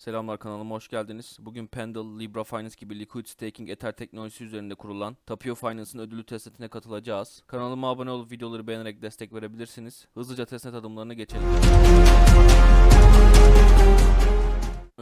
Selamlar kanalıma hoş geldiniz. Bugün Pendle, Libra Finance gibi Liquid Staking Ether teknolojisi üzerinde kurulan Tapio Finance'ın ödüllü testnetine katılacağız. Kanalıma abone olup videoları beğenerek destek verebilirsiniz. Hızlıca testnet adımlarına geçelim.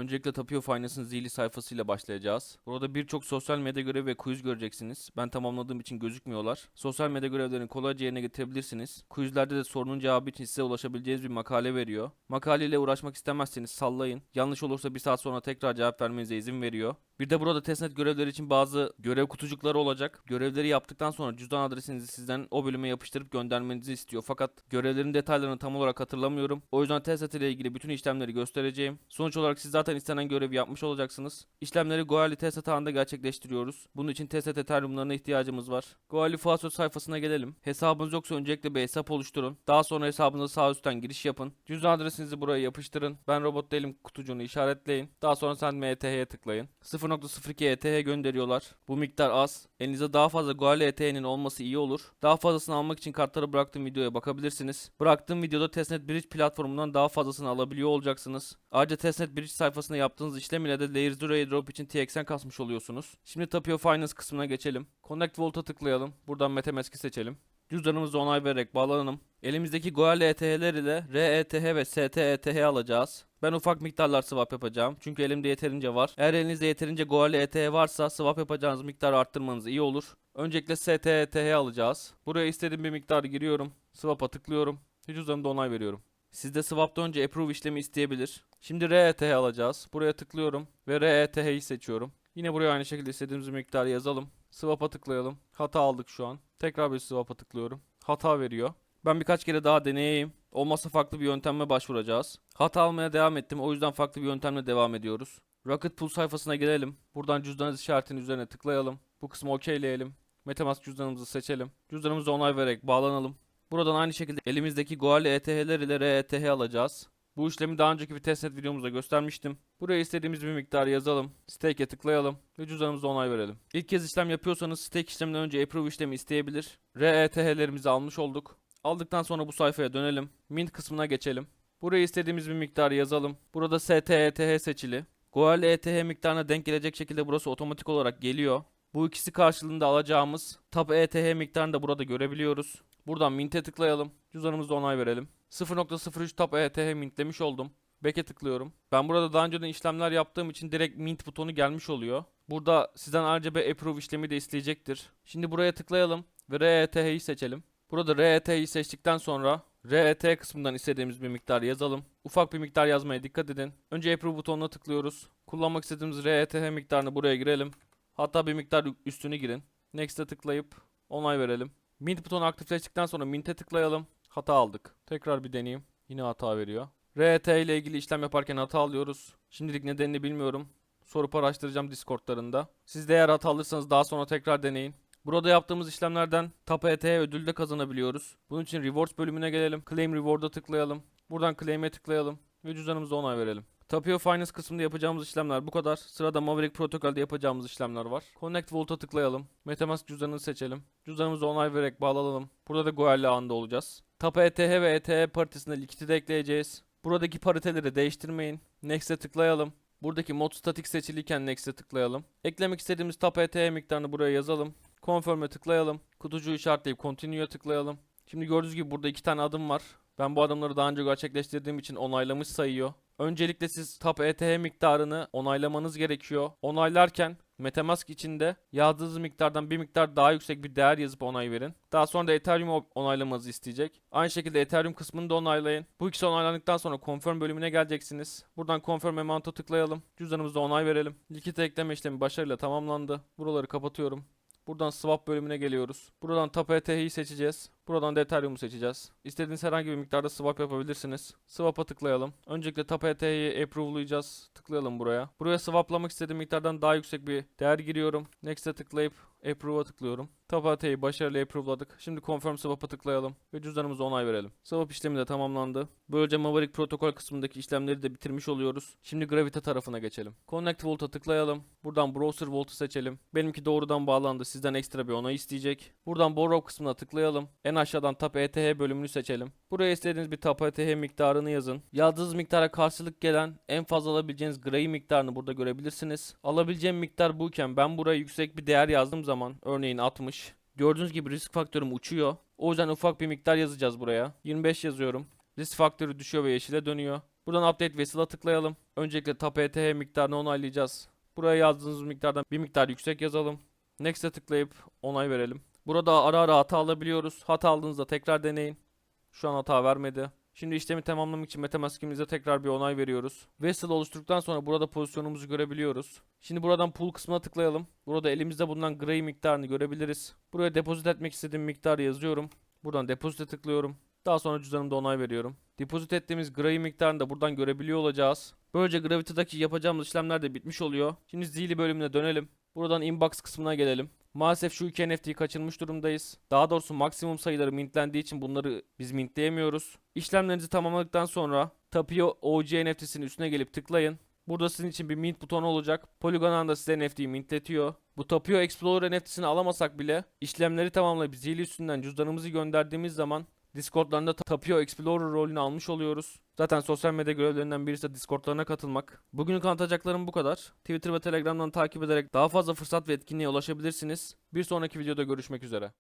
Öncelikle Tapio Finance'ın zili sayfasıyla başlayacağız. Burada birçok sosyal medya görevi ve quiz göreceksiniz. Ben tamamladığım için gözükmüyorlar. Sosyal medya görevlerini kolayca yerine getirebilirsiniz. Quizlerde de sorunun cevabı için size ulaşabileceğiniz bir makale veriyor. Makaleyle uğraşmak istemezseniz sallayın. Yanlış olursa bir saat sonra tekrar cevap vermenize izin veriyor. Bir de burada testnet görevleri için bazı görev kutucukları olacak. Görevleri yaptıktan sonra cüzdan adresinizi sizden o bölüme yapıştırıp göndermenizi istiyor. Fakat görevlerin detaylarını tam olarak hatırlamıyorum. O yüzden testnet ile ilgili bütün işlemleri göstereceğim. Sonuç olarak siz zaten istenen görevi yapmış olacaksınız. İşlemleri Goali testnet ağında gerçekleştiriyoruz. Bunun için testnet ethereumlarına ihtiyacımız var. Goali Faucet sayfasına gelelim. Hesabınız yoksa öncelikle bir hesap oluşturun. Daha sonra hesabınıza sağ üstten giriş yapın. Cüzdan adresinizi buraya yapıştırın. Ben robot değilim kutucuğunu işaretleyin. Daha sonra sen MTH'ye tıklayın. 0.02 ETH gönderiyorlar. Bu miktar az. Elinizde daha fazla Goali ETH'nin olması iyi olur. Daha fazlasını almak için kartlara bıraktığım videoya bakabilirsiniz. Bıraktığım videoda Testnet Bridge platformundan daha fazlasını alabiliyor olacaksınız. Ayrıca Testnet Bridge sayfasında yaptığınız işlem ile de Layer 0 airdrop için TXN kasmış oluyorsunuz. Şimdi Tapio Finance kısmına geçelim. Connect Vault'a tıklayalım. Buradan MetaMask'i seçelim. Cüzdanımıza onay vererek bağlanalım. Elimizdeki Goal ETH'ler ile RETH ve STETH alacağız. Ben ufak miktarlar swap yapacağım. Çünkü elimde yeterince var. Eğer elinizde yeterince Goal ETH varsa swap yapacağınız miktarı arttırmanız iyi olur. Öncelikle STETH alacağız. Buraya istediğim bir miktar giriyorum. Swap'a tıklıyorum. Cüzdanımda onay veriyorum. Sizde swap'ta önce approve işlemi isteyebilir. Şimdi RETH alacağız. Buraya tıklıyorum ve RETH'yi seçiyorum. Yine buraya aynı şekilde istediğimiz miktarı yazalım. Swap'a tıklayalım. Hata aldık şu an. Tekrar bir swap'a tıklıyorum. Hata veriyor. Ben birkaç kere daha deneyeyim. Olmazsa farklı bir yöntemle başvuracağız. Hata almaya devam ettim. O yüzden farklı bir yöntemle devam ediyoruz. Rocket Pool sayfasına gelelim. Buradan cüzdan işaretinin üzerine tıklayalım. Bu kısmı okeyleyelim. Metamask cüzdanımızı seçelim. Cüzdanımıza onay vererek bağlanalım. Buradan aynı şekilde elimizdeki Goali ETH'ler ile RETH alacağız. Bu işlemi daha önceki bir testnet videomuzda göstermiştim. Buraya istediğimiz bir miktarı yazalım. Stake'e tıklayalım ve cüzdanımıza onay verelim. İlk kez işlem yapıyorsanız stake işleminden önce approve işlemi isteyebilir. RETH'lerimizi almış olduk. Aldıktan sonra bu sayfaya dönelim. Mint kısmına geçelim. Buraya istediğimiz bir miktarı yazalım. Burada STETH seçili. Goal ETH miktarına denk gelecek şekilde burası otomatik olarak geliyor. Bu ikisi karşılığında alacağımız TAP ETH miktarını da burada görebiliyoruz. Buradan Mint'e tıklayalım. Cüzdanımızda onay verelim. 0.03 TAP ETH mintlemiş oldum. Back'e tıklıyorum. Ben burada daha önceden işlemler yaptığım için direkt mint butonu gelmiş oluyor. Burada sizden ayrıca bir approve işlemi de isteyecektir. Şimdi buraya tıklayalım ve RETH'yi seçelim. Burada RET'yi seçtikten sonra RET kısmından istediğimiz bir miktar yazalım. Ufak bir miktar yazmaya dikkat edin. Önce Approve butonuna tıklıyoruz. Kullanmak istediğimiz RETH miktarını buraya girelim. Hatta bir miktar üstünü girin. Next'e tıklayıp onay verelim. Mint butonu aktifleştikten sonra Mint'e tıklayalım. Hata aldık. Tekrar bir deneyeyim. Yine hata veriyor. RET ile ilgili işlem yaparken hata alıyoruz. Şimdilik nedenini bilmiyorum. Sorup araştıracağım Discord'larında. Siz de eğer hata alırsanız daha sonra tekrar deneyin. Burada yaptığımız işlemlerden TAP ETH ödül de kazanabiliyoruz. Bunun için Rewards bölümüne gelelim. Claim Reward'a tıklayalım. Buradan Claim'e tıklayalım. Ve cüzdanımıza onay verelim. Tapio Finance kısmında yapacağımız işlemler bu kadar. Sırada Maverick Protokol'de yapacağımız işlemler var. Connect Vault'a tıklayalım. Metamask cüzdanını seçelim. Cüzdanımıza onay vererek bağlanalım. Burada da Goerli ağında olacağız. TAP ETH ve ETH paritesine likiti de ekleyeceğiz. Buradaki pariteleri değiştirmeyin. Next'e tıklayalım. Buradaki mod statik seçiliyken Next'e tıklayalım. Eklemek istediğimiz TAP ETH miktarını buraya yazalım. Confirm'e tıklayalım. Kutucuğu işaretleyip Continue'ya tıklayalım. Şimdi gördüğünüz gibi burada iki tane adım var. Ben bu adımları daha önce gerçekleştirdiğim için onaylamış sayıyor. Öncelikle siz TAP ETH miktarını onaylamanız gerekiyor. Onaylarken Metamask içinde yazdığınız miktardan bir miktar daha yüksek bir değer yazıp onay verin. Daha sonra da Ethereum onaylamanızı isteyecek. Aynı şekilde Ethereum kısmını da onaylayın. Bu ikisi onaylandıktan sonra Confirm bölümüne geleceksiniz. Buradan Confirm Amount'a tıklayalım. Cüzdanımıza onay verelim. Likit ekleme işlemi başarıyla tamamlandı. Buraları kapatıyorum. Buradan swap bölümüne geliyoruz. Buradan TAP ETH'yi seçeceğiz. Buradan da seçeceğiz. İstediğiniz herhangi bir miktarda swap yapabilirsiniz. Swap'a tıklayalım. Öncelikle TAP ETH'yi approve'layacağız. Tıklayalım buraya. Buraya swaplamak istediğim miktardan daha yüksek bir değer giriyorum. Next'e tıklayıp approve'a tıklıyorum. Tapate'yi başarıyla approve'ladık. Şimdi confirm swap'a tıklayalım ve cüzdanımıza onay verelim. Swap işlemi de tamamlandı. Böylece Maverick protokol kısmındaki işlemleri de bitirmiş oluyoruz. Şimdi Gravity tarafına geçelim. Connect Vault'a tıklayalım. Buradan Browser Vault'u seçelim. Benimki doğrudan bağlandı. Sizden ekstra bir onay isteyecek. Buradan Borrow kısmına tıklayalım. En aşağıdan Tap ETH bölümünü seçelim. Buraya istediğiniz bir Tap ETH miktarını yazın. Yazdığınız miktara karşılık gelen en fazla alabileceğiniz Gray miktarını burada görebilirsiniz. Alabileceğim miktar buyken ben buraya yüksek bir değer yazdığım zaman örneğin 60. Gördüğünüz gibi risk faktörüm uçuyor. O yüzden ufak bir miktar yazacağız buraya. 25 yazıyorum. Risk faktörü düşüyor ve yeşile dönüyor. Buradan Update Vessel'a tıklayalım. Öncelikle Tap ETH miktarını onaylayacağız. Buraya yazdığınız miktardan bir miktar yüksek yazalım. Next'e tıklayıp onay verelim. Burada ara ara hata alabiliyoruz. Hata aldığınızda tekrar deneyin. Şu an hata vermedi. Şimdi işlemi tamamlamak için MetaMask'imize tekrar bir onay veriyoruz. Vessel oluşturduktan sonra burada pozisyonumuzu görebiliyoruz. Şimdi buradan pool kısmına tıklayalım. Burada elimizde bulunan gray miktarını görebiliriz. Buraya depozit etmek istediğim miktarı yazıyorum. Buradan depozite tıklıyorum. Daha sonra cüzdanımda onay veriyorum. Depozit ettiğimiz gray miktarını da buradan görebiliyor olacağız. Böylece Gravity'daki yapacağımız işlemler de bitmiş oluyor. Şimdi Zili bölümüne dönelim. Buradan inbox kısmına gelelim. Maalesef şu iki NFT'yi kaçırmış durumdayız. Daha doğrusu maksimum sayıları mintlendiği için bunları biz mintleyemiyoruz. İşlemlerinizi tamamladıktan sonra Tapio OG NFT'sinin üstüne gelip tıklayın. Burada sizin için bir mint butonu olacak. Polygon da size NFT'yi mintletiyor. Bu Tapio Explorer NFT'sini alamasak bile işlemleri tamamlayıp zili üstünden cüzdanımızı gönderdiğimiz zaman Discord'larında Tapio Explorer rolünü almış oluyoruz. Zaten sosyal medya görevlerinden birisi de Discord'larına katılmak. Bugünlük anlatacaklarım bu kadar. Twitter ve Telegram'dan takip ederek daha fazla fırsat ve etkinliğe ulaşabilirsiniz. Bir sonraki videoda görüşmek üzere.